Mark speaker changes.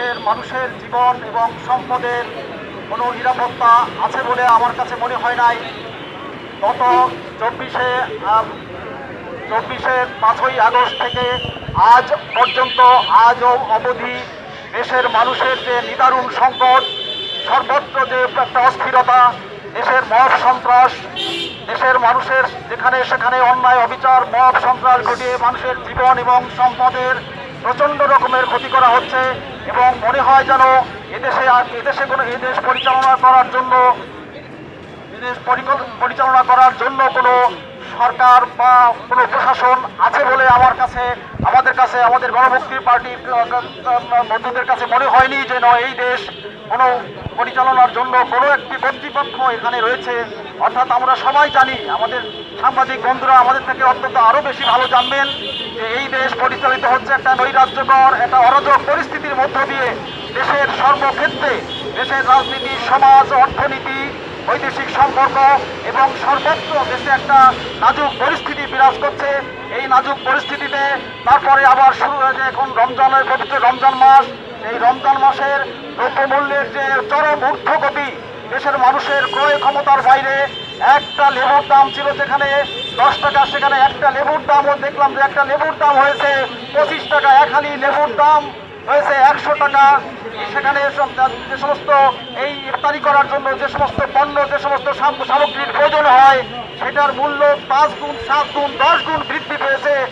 Speaker 1: দেশের মানুষের জীবন এবং সম্পদের কোনো নিরাপত্তা আছে বলে আমার কাছে মনে হয় নাই। গত চব্বিশে চব্বিশে পাঁচই আগস্ট থেকে আজ পর্যন্ত আজও অবধি দেশের মানুষের যে নিদারুণ সংকট, সর্বত্র যে একটা অস্থিরতা, দেশের মব সন্ত্রাস, দেশের মানুষের যেখানে সেখানে অন্যায়, অবিচার মব সন্ত্রাস ঘটিয়ে মানুষের জীবন এবং সম্পদের প্রচণ্ড রকমের ক্ষতি করা হচ্ছে। এবং মনে হয় যেন এদেশে আর এদেশে কোনো এদেশ পরিচালনা করার জন্য এদেশ পরিচালনা করার জন্য কোনো সরকার বা কোনো প্রশাসন আছে বলে আমার কাছে, আমাদের কাছে, আমাদের গণমুক্তির পার্টি বন্ধুদের কাছে মনে হয়নি যে নয় এই দেশ কোনো পরিচালনার জন্য কোনো একটি কর্তৃপক্ষ এখানে রয়েছে। অর্থাৎ আমরা সবাই জানি, আমাদের সাংবাদিক বন্ধুরা আমাদের থেকে অত্যন্ত আরও বেশি ভালো জানবেন যে এই দেশ পরিচালিত হচ্ছে একটা নৈরাজ্যকর, একটা অরাজক পরিস্থিতির মধ্য দিয়ে দেশের সর্বক্ষেত্রে দেশের রাজনীতি, সমাজ, অর্থনীতি, বৈদেশিক সম্পর্ক এবং সর্বত্র দেশে একটা নাজুক পরিস্থিতি বিরাজ করছে। এই নাজুক পরিস্থিতিতে তারপরে আবার শুরু হয়েছে এখন রমজানের পবিত্র রমজান মাস। এই রমজান মাসের দ্রব্যমূল্যের যে চরম ঊর্ধ্বগতি, দেশের মানুষের ক্রয় ক্ষমতার বাইরে একটা লেবুর দাম ছিল যেখানে দশ টাকা, সেখানে একটা লেবুর দামও দেখলাম যে একটা লেবুর দাম হয়েছে পঁচিশ টাকা এক হালি লেবুর দাম হয়েছে একশো টাকা। সেখানে যে সমস্ত এই ইফতারি করার জন্য যে সমস্ত পণ্য, যে সমস্ত সাম- সামগ্রীর প্রয়োজন হয়, সেটার মূল্য পাঁচ গুণ, সাত গুণ, দশ গুণ বৃদ্ধি পেয়েছে।